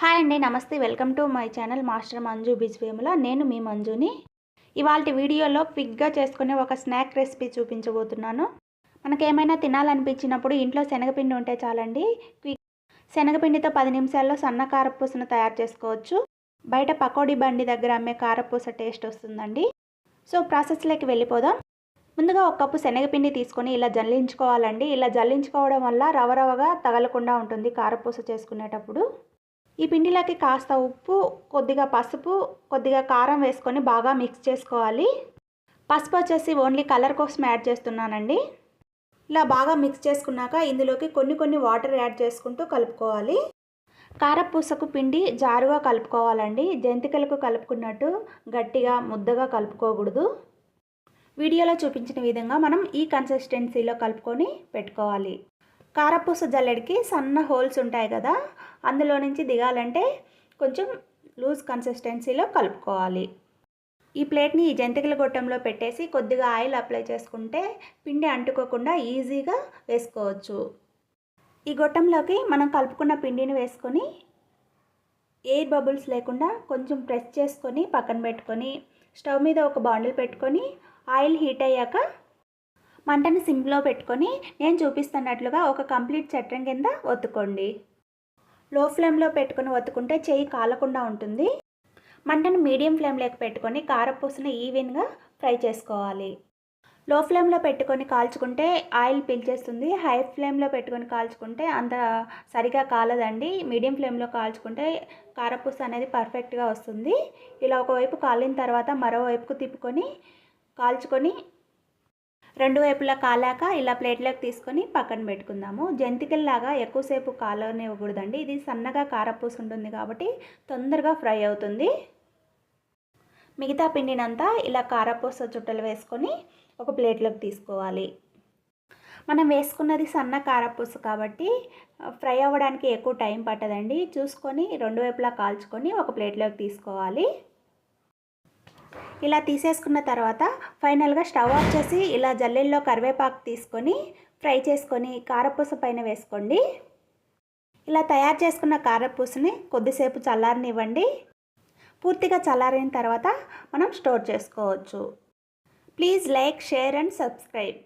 Hi అండి నమస్తే. Welcome to my channel master Manju Bijvemula నేను మీ మంజుని. ఇవాళ వీడియోలో క్విక్గా చేసుకునే ఒక స్నాక్ రెసిపీ చూపించబోతున్నాను. మనకేమైనా తినాలనిపించినప్పుడు ఇంట్లో శనగపిండి ఉంటే చాలండి. క్విక్ శనగపిండితో పది నిమిషాల్లో సన్న కారపూసను తయారు చేసుకోవచ్చు. బయట పకోడీ బండి దగ్గర అమ్మే కారపూస టేస్ట్ వస్తుందండి. సో ప్రాసెస్లోకి వెళ్ళిపోదాం. ముందుగా ఒక కప్పు శనగపిండి తీసుకొని ఇలా జల్లించుకోవాలండి. ఇలా జల్లించుకోవడం వల్ల రవరవగా తగలకుండా ఉంటుంది కారపూస చేసుకునేటప్పుడు. ఈ పిండిలోకి కాస్త ఉప్పు కొద్దిగా పసుపు కొద్దిగా కారం వేసుకొని బాగా మిక్స్ చేసుకోవాలి. పసుపు వచ్చేసి ఓన్లీ కలర్ కోసం యాడ్ చేస్తున్నానండి. ఇలా బాగా మిక్స్ చేసుకున్నాక ఇందులోకి కొన్ని కొన్ని వాటర్ యాడ్ చేసుకుంటూ కలుపుకోవాలి. కారపూసకు పిండి జారుగా కలుపుకోవాలండి. జంతికలకు కలుపుకున్నట్టు గట్టిగా ముద్దగా కలుపుకోకూడదు. వీడియోలో చూపించిన విధంగా మనం ఈ కన్సిస్టెన్సీలో కలుపుకొని పెట్టుకోవాలి. కారపూస జల్లెడికి సన్న హోల్స్ ఉంటాయి కదా అందులో నుంచి దిగాలంటే కొంచెం లూజ్ కన్సిస్టెన్సీలో కలుపుకోవాలి. ఈ ప్లేట్ని ఈ జంతికల గొట్టంలో పెట్టేసి కొద్దిగా ఆయిల్ అప్లై చేసుకుంటే పిండి అంటుకోకుండా ఈజీగా వేసుకోవచ్చు. ఈ గొట్టంలోకి మనం కలుపుకున్న పిండిని వేసుకొని ఎయిర్ బబుల్స్ లేకుండా కొంచెం ప్రెస్ చేసుకొని పక్కన పెట్టుకొని స్టవ్ మీద ఒక బాండిల్ పెట్టుకొని ఆయిల్ హీట్ అయ్యాక మంటని సిమ్లో పెట్టుకొని నేను చూపిస్తున్నట్లుగా ఒక కంప్లీట్ చట్రం కింద ఒత్తుకోండి. లో ఫ్లేమ్లో పెట్టుకొని ఒత్తుకుంటే చేయి కాలకుండా ఉంటుంది. మంటను మీడియం ఫ్లేమ్లోకి పెట్టుకొని కారపూసను ఈవెన్గా ఫ్రై చేసుకోవాలి. లో ఫ్లేమ్లో పెట్టుకొని కాల్చుకుంటే ఆయిల్ పీల్చేస్తుంది హై ఫ్లేమ్లో పెట్టుకొని కాల్చుకుంటే అంత సరిగా కాలదండి. మీడియం ఫ్లేమ్లో కాల్చుకుంటే కారపూస అనేది పర్ఫెక్ట్గా వస్తుంది. ఇలా ఒకవైపు కాలిన తర్వాత మరోవైపుకు తిప్పుకొని కాల్చుకొని రెండు వైపులా కాలాక ఇలా ప్లేట్లోకి తీసుకొని పక్కన పెట్టుకుందాము. జంతికల్లాగా ఎక్కువసేపు కాలనివ్వకూడదండి. ఇది సన్నగా కారపూస ఉంటుంది కాబట్టి తొందరగా ఫ్రై అవుతుంది. మిగతా పిండినంతా ఇలా కారపూస చుట్టలు వేసుకొని ఒక ప్లేట్లోకి తీసుకోవాలి. మనం వేసుకున్నది సన్న కారపూస కాబట్టి ఫ్రై అవ్వడానికి ఎక్కువ టైం పట్టదండి. చూసుకొని రెండు వైపులా కాల్చుకొని ఒక ప్లేట్లోకి తీసుకోవాలి. ఇలా తీసేసుకున్న తర్వాత ఫైనల్గా స్టవ్ ఆఫ్ చేసి ఇలా జల్లెల్లో కరివేపాకు తీసుకొని ఫ్రై చేసుకొని కారపూస పైన వేసుకోండి. ఇలా తయారు చేసుకున్న కారపూసని కొద్దిసేపు చల్లారనివ్వండి. పూర్తిగా చల్లారిన తర్వాత మనం స్టోర్ చేసుకోవచ్చు. Please like share and subscribe.